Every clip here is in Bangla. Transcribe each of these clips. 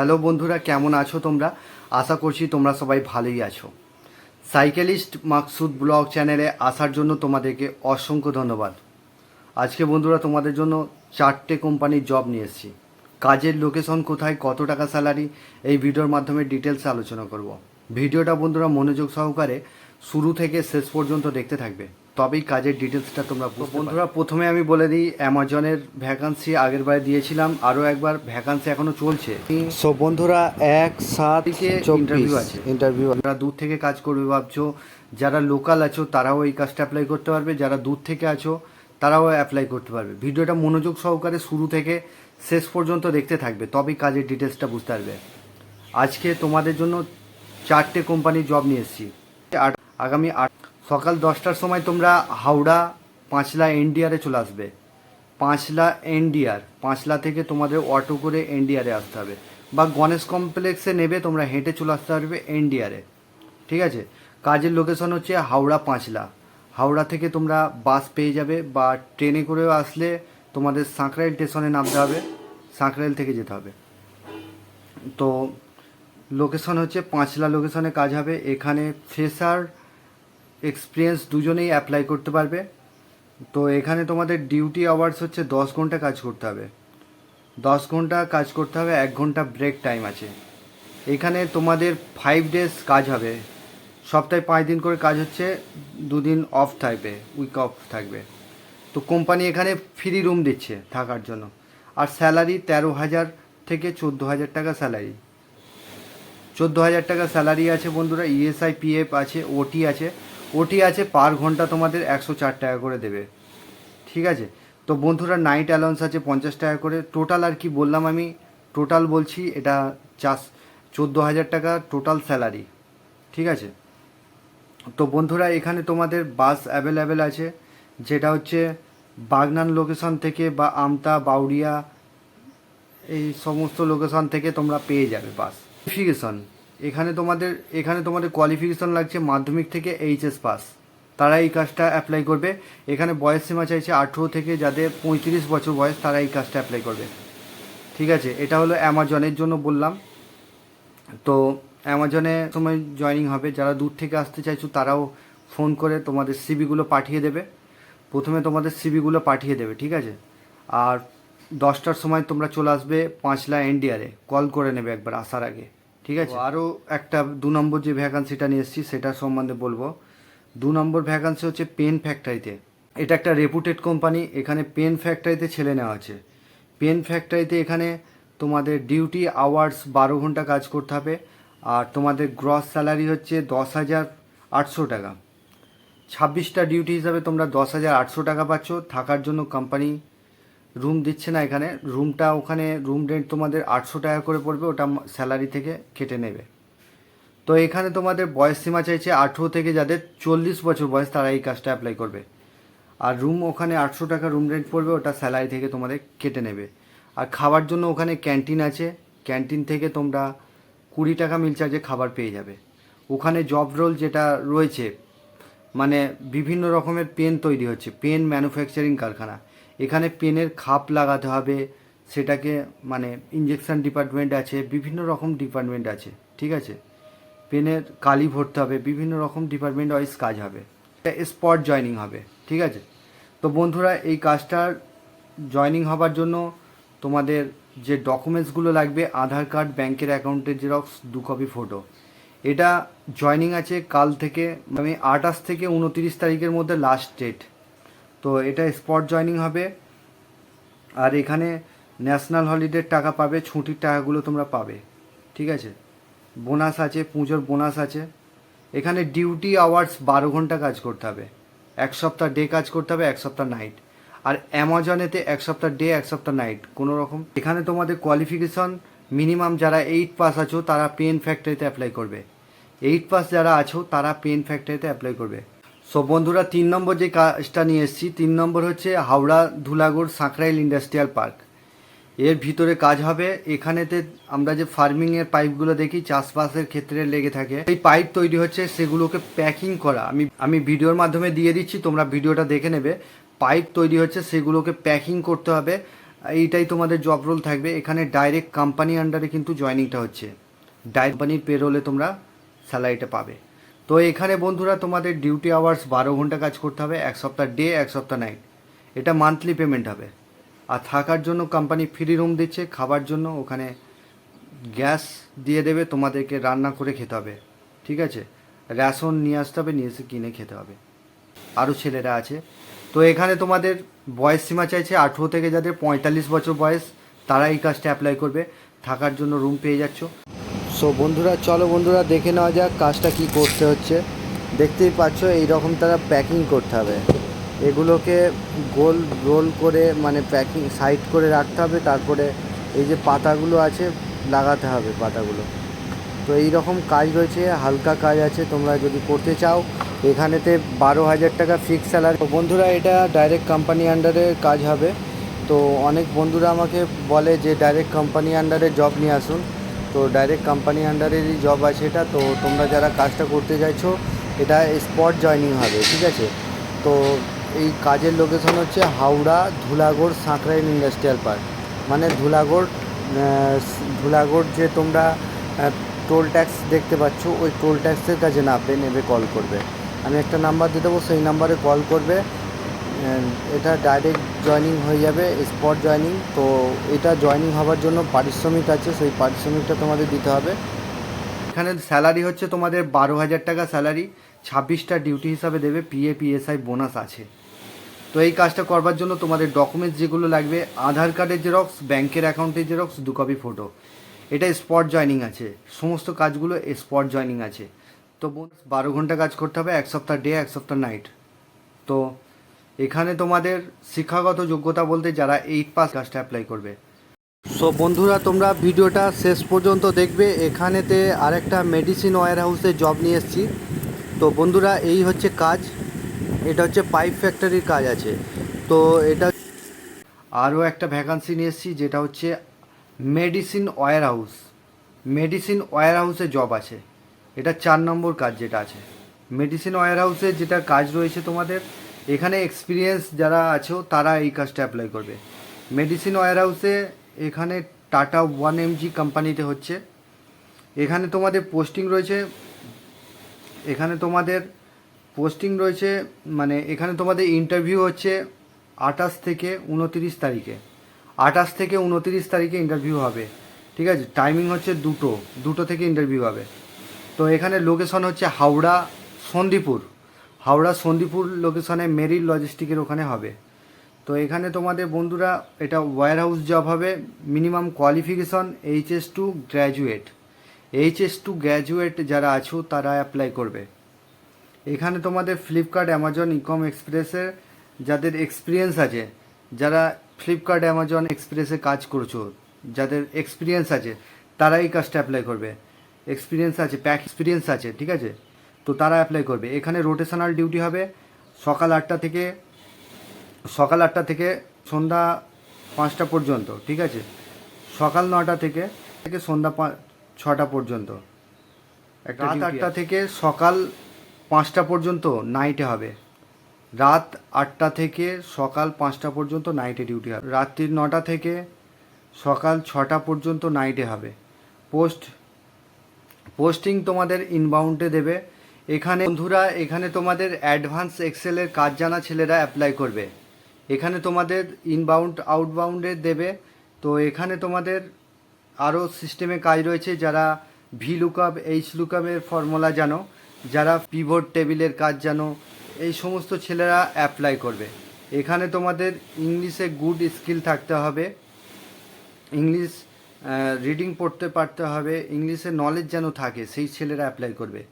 হ্যালো বন্ধুরা, কেমন আছো তোমরা? আশা করছি তোমরা সবাই ভালোই আছো। সাইকেলিস্ট মাকসুদ ব্লগ চ্যানেলে আসার জন্য তোমাদেরকে অসংখ্য ধন্যবাদ। আজকে বন্ধুরা তোমাদের জন্য চারটে কোম্পানির জব নিয়ে এসেছি। কাজের লোকেশন কোথায়, কত টাকা স্যালারি এই ভিডিওর মাধ্যমে ডিটেলস আলোচনা করব। ভিডিওটা বন্ধুরা মনোযোগ সহকারে শুরু থেকে শেষ পর্যন্ত দেখতে থাকবে। তবেই কাজের ডিটেলসটা তোমরা বন্ধুরা প্রথমে আমি বলে দিই অ্যামাজনের ভ্যাকান্সি আগের বার দিয়েছিলাম আরও একবার ভ্যাকান্সি এখনও চলছে। সো বন্ধুরা এক সাত ইন্টারভিউ আছে। ইন্টারভিউ যারা দূর থেকে কাজ করবে ভাবছ যারা লোকাল আছো তারাও এই কাজটা অ্যাপ্লাই করতে পারবে। যারা দূর থেকে আছো তারাও অ্যাপ্লাই করতে পারবে। ভিডিওটা মনোযোগ সহকারে শুরু থেকে শেষ পর্যন্ত দেখতে থাকবে তবেই কাজের ডিটেলসটা বুঝতে পারবে। আজকে তোমাদের জন্য চারটে কোম্পানির জব নিয়ে এসেছি। আগামী আট সকাল দশটার সময় তোমরা হাওড়া, পাঁচলা, এনডিআরে চলে আসবে। পাঁচলা, এনডিআর, পাঁচলা থেকে তোমাদের অটো করে এনডিআরে আসতে হবে। বা গণেশ কমপ্লেক্সে নেবে, তোমরা হেঁটে চলে আসতে পারবে এনডিআরে। ঠিক আছে? কাজের লোকেশন হচ্ছে হাওড়া, পাঁচলা। হাওড়া থেকে তোমরা বাস পেয়ে যাবে বা ট্রেনে করেও আসলে তোমাদের সাঁকরাইল স্টেশনে নামতে হবে। সাঁকরাইল থেকে যেতে হবে। তো লোকেশন হচ্ছে, পাঁচলা লোকেশনে কাজ হবে। এখানে ফ্রেশার এক্সপিরিয়েন্স দুজনেই অ্যাপ্লাই করতে পারবে। তো এখানে তোমাদের ডিউটি আওয়ার্স হচ্ছে দশ ঘণ্টা কাজ করতে হবে। দশ ঘণ্টা কাজ করতে হবে, এক ঘণ্টা ব্রেক টাইম আছে। এখানে তোমাদের ফাইভ ডেজ কাজ হবে। সপ্তাহে পাঁচ দিন করে কাজ হচ্ছে, দুদিন অফ থাকবে উইক অফ থাকবে। তো কোম্পানি এখানে ফ্রি রুম দিচ্ছে থাকার জন্য। আর স্যালারি তেরো হাজার থেকে চোদ্দ হাজার টাকা স্যালারি চোদ্দ হাজার টাকা স্যালারি আছে বন্ধুরা E ইএসআই পিএফ আছে ওটি আছে। ওটি আছে পার ঘণ্টা তোমাদের একশো চার টাকা করে দেবে। ঠিক আছে? তো বন্ধুরা নাইট অ্যালাউন্স আছে পঞ্চাশ টাকা করে। টোটাল আর কি বললাম আমি? টোটাল বলছি, এটা চাষ চোদ্দ হাজার টাকা টোটাল স্যালারি ঠিক আছে? তো বন্ধুরা, এখানে তোমাদের বাস অ্যাভেলেবেল আছে, যেটা হচ্ছে বাগনান লোকেশন থেকে বা আমতা বাউরিয়া এই সমস্ত লোকেশন থেকে তোমরা পেয়ে যাবে বাস কোয়ালিফিকেশন এখানে তোমাদের এখানে তোমাদের কোয়ালিফিকেশন লাগছে মাধ্যমিক থেকে এইচএস পাস তারা এই কাজটা অ্যাপ্লাই করবে। এখানে বয়স সীমা চাইছে আঠেরো থেকে যাদের পঁয়ত্রিশ বছর বয়স, তারা এই কাজটা অ্যাপ্লাই করবে। ঠিক আছে? এটা হলো অ্যামাজনের জন্য বললাম। তো অ্যামাজনে সময় জয়েনিং হবে। যারা দূর থেকে আসতে চাইছো, তারাও ফোন করে তোমাদের সিবিগুলো পাঠিয়ে দেবে। প্রথমে তোমাদের সিবিগুলো পাঠিয়ে দেবে, ঠিক আছে? আর দশটার সময় তোমরা চলে আসবে পাঁচলা এনডিআরে কল করে নেবে একবার আসার আগে। ঠিক আছে? আরও একটা দু নম্বর যে ভ্যাকান্সিটা নিয়ে এসেছি, সেটা সম্বন্ধে বলব। দু নম্বর ভ্যাকান্সি হচ্ছে পেন ফ্যাক্টরিতে। এটা একটা রেপুটেড কোম্পানি এখানে পেন ফ্যাক্টরিতে ছেলে নেওয়া আছে। পেন ফ্যাক্টরিতে এখানে তোমাদের ডিউটি আওয়ার্স বারো ঘণ্টা কাজ করতে হবে, আর তোমাদের গ্রস স্যালারি হচ্ছে দশ হাজার আটশো টাকা। ছাব্বিশটা ডিউটি হিসাবে তোমরা দশ হাজার আটশো টাকা পাচ্ছ, থাকার জন্য কোম্পানি রুম দিচ্ছে না এখানে। রুমটা ওখানে রুম রেন্ট তোমাদের আটশো টাকা করে পড়বে, ওটা স্যালারি থেকে কেটে নেবে। তো এখানে তোমাদের বয়স সীমা চাইছে আঠেরো থেকে যাদের চল্লিশ বছর বয়স, তারা এই কাজটা অ্যাপ্লাই করবে। আর রুম ওখানে আটশো টাকা রুম রেন্ট পড়বে, ওটা স্যালারি থেকে তোমাদের কেটে নেবে। আর খাবার জন্য ওখানে ক্যান্টিন আছে। ক্যান্টিন থেকে তোমরা কুড়ি টাকা মিল চার্জে খাবার পেয়ে যাবে। ওখানে জব রোল যেটা রয়েছে মানে বিভিন্ন রকমের পেন তৈরি হচ্ছে। পেন ম্যানুফ্যাকচারিং কারখানা। এখানে পেনের খাপ লাগাতে হবে, সেটাকে মানে ইঞ্জেকশন ডিপার্টমেন্ট আছে, বিভিন্ন রকম ডিপার্টমেন্ট আছে, ঠিক আছে? পেনের কালি ভরতে হবে, বিভিন্ন রকম ডিপার্টমেন্ট ওয়াইজ কাজ হবে। স্পট জয়নিং হবে, ঠিক আছে? তো বন্ধুরা, এই কাজটার জয়নিং হবার জন্য তোমাদের যে ডকুমেন্টসগুলো লাগবে, আধার কার্ড ব্যাংকের অ্যাকাউন্টের জেরক্স দু কপি ফটো এটা জয়নিং আছে কাল থেকে মানে আঠাশ থেকে উনতিরিশ তারিখের মধ্যে লাস্ট ডেট তো এটা স্পট জয়নিং হবে। আর এখানে ন্যাশনাল হলিডের টাকা পাবে, ছুটির টাকাগুলো তোমরা পাবে। ঠিক আছে? বোনাস আছে, পুজোর বোনাস আছে। এখানে ডিউটি আওয়ার্স বারো ঘণ্টা কাজ করতে হবে। এক সপ্তাহ ডে কাজ করতে হবে, এক সপ্তাহ নাইট আর অ্যামাজনেতে এক সপ্তাহ ডে এক সপ্তাহ নাইট কোনো রকম। এখানে তোমাদের কোয়ালিফিকেশন মিনিমাম যারা এইট পাস আছো, তারা পেন ফ্যাক্টরিতে অ্যাপ্লাই করবে। এইট পাস যারা আছো, তারা পেন ফ্যাক্টরিতে অ্যাপ্লাই করবে। সো বন্ধুরা, তিন নম্বর যে কাজটা নিয়ে এসেছি, তিন নম্বর হচ্ছে হাওড়া ধুলাগড় সাঁকরাইল ইন্ডাস্ট্রিয়াল পার্ক। এর ভিতরে কাজ হবে, এখানেতে আমরা যে ফার্মিংয়ের পাইপগুলো দেখি, চাষবাসের ক্ষেত্রে লেগে থাকে, এই পাইপ তৈরি হচ্ছে, সেগুলোকে প্যাকিং করা। আমি আমি ভিডিওর মাধ্যমে দিয়ে দিচ্ছি, তোমরা ভিডিওটা দেখে নেবে। পাইপ তৈরি হচ্ছে, সেগুলোকে প্যাকিং করতে হবে, এইটাই তোমাদের জব রোল থাকবে। এখানে ডাইরেক্ট কোম্পানি আন্ডারে কিন্তু জয়নিংটা হচ্ছে। ডাইরেক্ট কোম্পানির পেরোলে তোমরা স্যালারিটা পাবে। তো এখানে বন্ধুরা তোমাদের ডিউটি আওয়ার্স বারো ঘণ্টা কাজ করতে হবে, এক সপ্তাহ ডে এক সপ্তাহ নাইট এটা মান্থলি পেমেন্ট হবে। আর থাকার জন্য কোম্পানি ফ্রি রুম দিচ্ছে, খাবার জন্য ওখানে গ্যাস দিয়ে দেবে, তোমাদেরকে রান্না করে খেতে হবে। ঠিক আছে? রেশন নিয়ে আসতে হবে, নিয়ে এসে কিনে খেতে হবে। আরও ছেলেরা আছে। তো এখানে তোমাদের বয়স সীমা চাইছে আঠেরো থেকে যাদের পঁয়তাল্লিশ বছর বয়স, তারা এই কাজটা অ্যাপ্লাই করবে। থাকার জন্য রুম পেয়ে যাচ্ছ। সো বন্ধুরা, চলো বন্ধুরা দেখে নেওয়া যাক কাজটা কি করতে হচ্ছে। দেখতেই পাচ্ছ, এইরকম তারা প্যাকিং করতে হবে। এগুলোকে গোল রোল করে মানে প্যাকিং সাইড করে রাখতে হবে। তারপরে এই যে পাতাগুলো আছে, লাগাতে হবে পাতাগুলো। তো এই রকম কাজ রয়েছে, হালকা কাজ আছে। তোমরা যদি করতে চাও, এখানেতে বারো হাজার টাকা ফিক্স স্যালারি বন্ধুরা, এটা ডাইরেক্ট কোম্পানি আন্ডারে কাজ হবে। তো অনেক বন্ধুরা আমাকে বলে যে ডাইরেক্ট কোম্পানি আন্ডারে জব নিয়ে আসুন। তো ডাইরেক্ট কোম্পানি আন্ডারেরই জব আছে এটা। তো তোমরা যারা কাজটা করতে চাইছো এটা স্পট জয়নিং হবে, ঠিক আছে? তো এই কাজের লোকেশন হচ্ছে হাওড়া ধুলাগড় সাঁকরাইল ইন্ডাস্ট্রিয়াল পার্ক মানে ধুলাগড় ধুলাগড় যে তোমরা টোল ট্যাক্স দেখতে পাচ্ছ, ওই টোল ট্যাক্সের কাছে নামবে নেবে কল করবে। আমি একটা নাম্বার দিয়ে দেবো, সেই নাম্বারে কল করবে। এটা ডাইরেক্ট জয়নিং হয়ে যাবে স্পট জয়নিং তো এটা জয়নিং হওয়ার জন্য পারিশ্রমিক আছে, সেই পারিশ্রমিকটা তোমাদের দিতে হবে। এখানে স্যালারি হচ্ছে তোমাদের বারো হাজার টাকা স্যালারি ছাব্বিশটা ডিউটি হিসাবে দেবে পিএ পিএসআই বোনাস আছে। তো এই কাজটা করবার জন্য তোমাদের ডকুমেন্টস যেগুলো লাগবে, আধার কার্ডের জেরক্স ব্যাংকের অ্যাকাউন্টের জেরক্স দু কপি ফটো এটা স্পট জয়নিং আছে। সমস্ত কাজগুলো স্পট জয়নিং আছে। তো বারো ঘণ্টা কাজ করতে হবে, এক সপ্তাহ ডে এক সপ্তাহ নাইট তো এখানে তোমাদের শিক্ষাগত যোগ্যতা বলতে যারা এইট পাস কাজটা অ্যাপ্লাই করবে। সো বন্ধুরা, তোমরা ভিডিওটা শেষ পর্যন্ত দেখবে। এখানেতে আরেকটা মেডিসিন ওয়্যার হাউসে জব নিয়ে এসেছি। তো, বন্ধুরা, এই হচ্ছে কাজ। এটা হচ্ছে পাইপ ফ্যাক্টরির কাজ আছে। তো, এটা আরও একটা ভ্যাকান্সি নিয়ে এসেছি, যেটা হচ্ছে মেডিসিন ওয়্যার হাউস মেডিসিন ওয়্যার হাউসে জব আছে। এটা চার নম্বর কাজ যেটা আছে। মেডিসিন ওয়্যার হাউসে যেটা কাজ রয়েছে তোমাদের এখানে এক্সপিরিয়েন্স যারা আছো, তারা এই কাজটা অ্যাপ্লাই করবে। মেডিসিন ওয়্যার হাউসে এখানে টাটা ওয়ান এমজি কোম্পানিতে হচ্ছে। এখানে তোমাদের পোস্টিং রয়েছে, এখানে তোমাদের পোস্টিং রয়েছে মানে এখানে তোমাদের ইন্টারভিউ হচ্ছে আঠাশ থেকে উনতিরিশ তারিখে। আঠাশ থেকে উনতিরিশ তারিখে ইন্টারভিউ হবে। ঠিক আছে? টাইমিং হচ্ছে দুটো দুটো থেকে ইন্টারভিউ হবে। তো এখানে লোকেশন হচ্ছে হাওড়া সন্দীপুর। হাওড়া সন্দীপুর লোকেশনে মেরিল লজিস্টিকের ওখানে হবে। তো এখানে তোমাদের বন্ধুরা এটা ওয়্যার হাউস জব হবে minimum qualification HS to graduate HS to graduate যারা আছো তারা অ্যাপ্লাই করবে। এখানে তোমাদের ফ্লিপকার্ট অ্যামাজন ইকম এক্সপ্রেসের যাদের এক্সপিরিয়েন্স আছে, যারা ফ্লিপকার্ট অ্যামাজন এক্সপ্রেসে কাজ করছ, যাদের এক্সপিরিয়েন্স আছে তারা এই কাজটা অ্যাপ্লাই করবে। এক্সপিরিয়েন্স আছে প্যাক এক্সপিরিয়েন্স আছে, ঠিক আছে? তো তারা অ্যাপ্লাই করবে। এখানে রোটেশনাল ডিউটি হবে। সকাল আটটা থেকে সকাল আটটা থেকে সন্ধ্যা পাঁচটা পর্যন্ত ঠিক আছে? সকাল নটা থেকে থেকে সন্ধ্যা ছটা পর্যন্ত। রাত আটটা থেকে সকাল পাঁচটা পর্যন্ত নাইটে হবে। রাত আটটা থেকে সকাল পাঁচটা পর্যন্ত নাইটে ডিউটি হবে। রাত্রির নটা থেকে সকাল ছটা পর্যন্ত নাইটে হবে। পোস্ট পোস্টিং তোমাদের ইনবাউন্ডে দেবে। এখানে বন্ধুরা, এখানে তোমাদের অ্যাডভান্স এক্সেলের কাজ জানা ছেলেরা অ্যাপ্লাই করবে। এখানে তোমাদের ইনবাউন্ড আউটবাউন্ডে দেবে। তো এখানে তোমাদের আরও সিস্টেমে কাজ রয়েছে যারা ভি লুকআপ এইচ লুকআপের ফর্মুলা জানো, যারা পিভট টেবিলের কাজ জানো, এই সমস্ত ছেলেরা অ্যাপ্লাই করবে। এখানে তোমাদের ইংলিশে গুড স্কিল থাকতে হবে। ইংলিশ রিডিং পড়তে পারতে হবে। ইংলিশে নলেজ যেন থাকে, সেই ছেলেরা অ্যাপ্লাই করবে।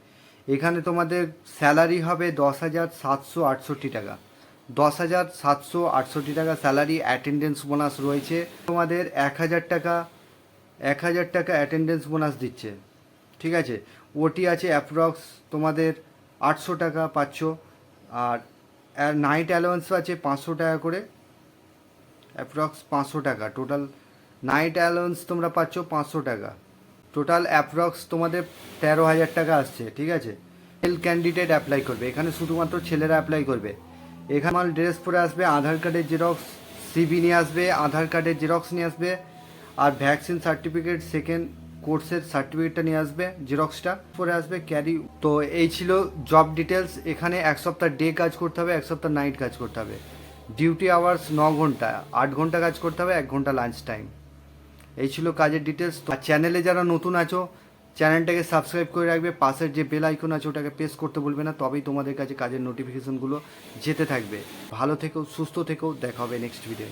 এখানে তোমাদের স্যালারি হবে দশ হাজার সাতশো আটষট্টি টাকা। দশ হাজার সাতশো আটষট্টি টাকা স্যালারি অ্যাটেন্ডেন্স বোনাস রয়েছে। তোমাদের এক হাজার টাকা, এক হাজার টাকা অ্যাটেন্ডেন্স বোনাস দিচ্ছে। ঠিক আছে? ওটি আছে অ্যাপ্রক্স তোমাদের আটশো টাকা পাচ্ছ আর নাইট অ্যালাউন্সও আছে পাঁচশো টাকা করে। অ্যাপ্রক্স পাঁচশো টাকা। টোটাল নাইট অ্যালাউন্স তোমরা পাচ্ছ পাঁচশো টাকা। টোটাল অ্যাপ্রক্স তোমাদের তেরো হাজার টাকা আসছে, ঠিক আছে? মেল ক্যান্ডিডেট অ্যাপ্লাই করবে, এখানে শুধুমাত্র ছেলেরা অ্যাপ্লাই করবে। এখানে মাল ড্রেস পরে আসবে, আধার কার্ডের জেরক্স সিবি নিয়ে আসবে, আধার কার্ডের জেরক্স নিয়ে আসবে, আর ভ্যাকসিন সার্টিফিকেট সেকেন্ড কোর্সের সার্টিফিকেটটা নিয়ে আসবে জেরক্সটা পরে আসবে ক্যারি তো এই ছিল জব ডিটেলস এখানে এক সপ্তাহ ডে কাজ করতে হবে, এক সপ্তাহ নাইট কাজ করতে হবে। ডিউটি আওয়ার্স ন ঘণ্টা, আট ঘণ্টা কাজ করতে হবে, এক ঘণ্টা লাঞ্চ টাইম এই ছিল কাজের ডিটেলস তো চ্যানেলে যারা নতুন আছো চ্যানেলটাকে সাবস্ক্রাইব করে রাখবে, পাশের যে বেল আইকন আছে ওটাকে প্রেস করতে বলবে না, তবেই তোমাদের কাছে কাজের নোটিফিকেশনগুলো যেতে থাকবে। ভালো থেকো, সুস্থ থেকো, দেখা হবে নেক্সট ভিডিও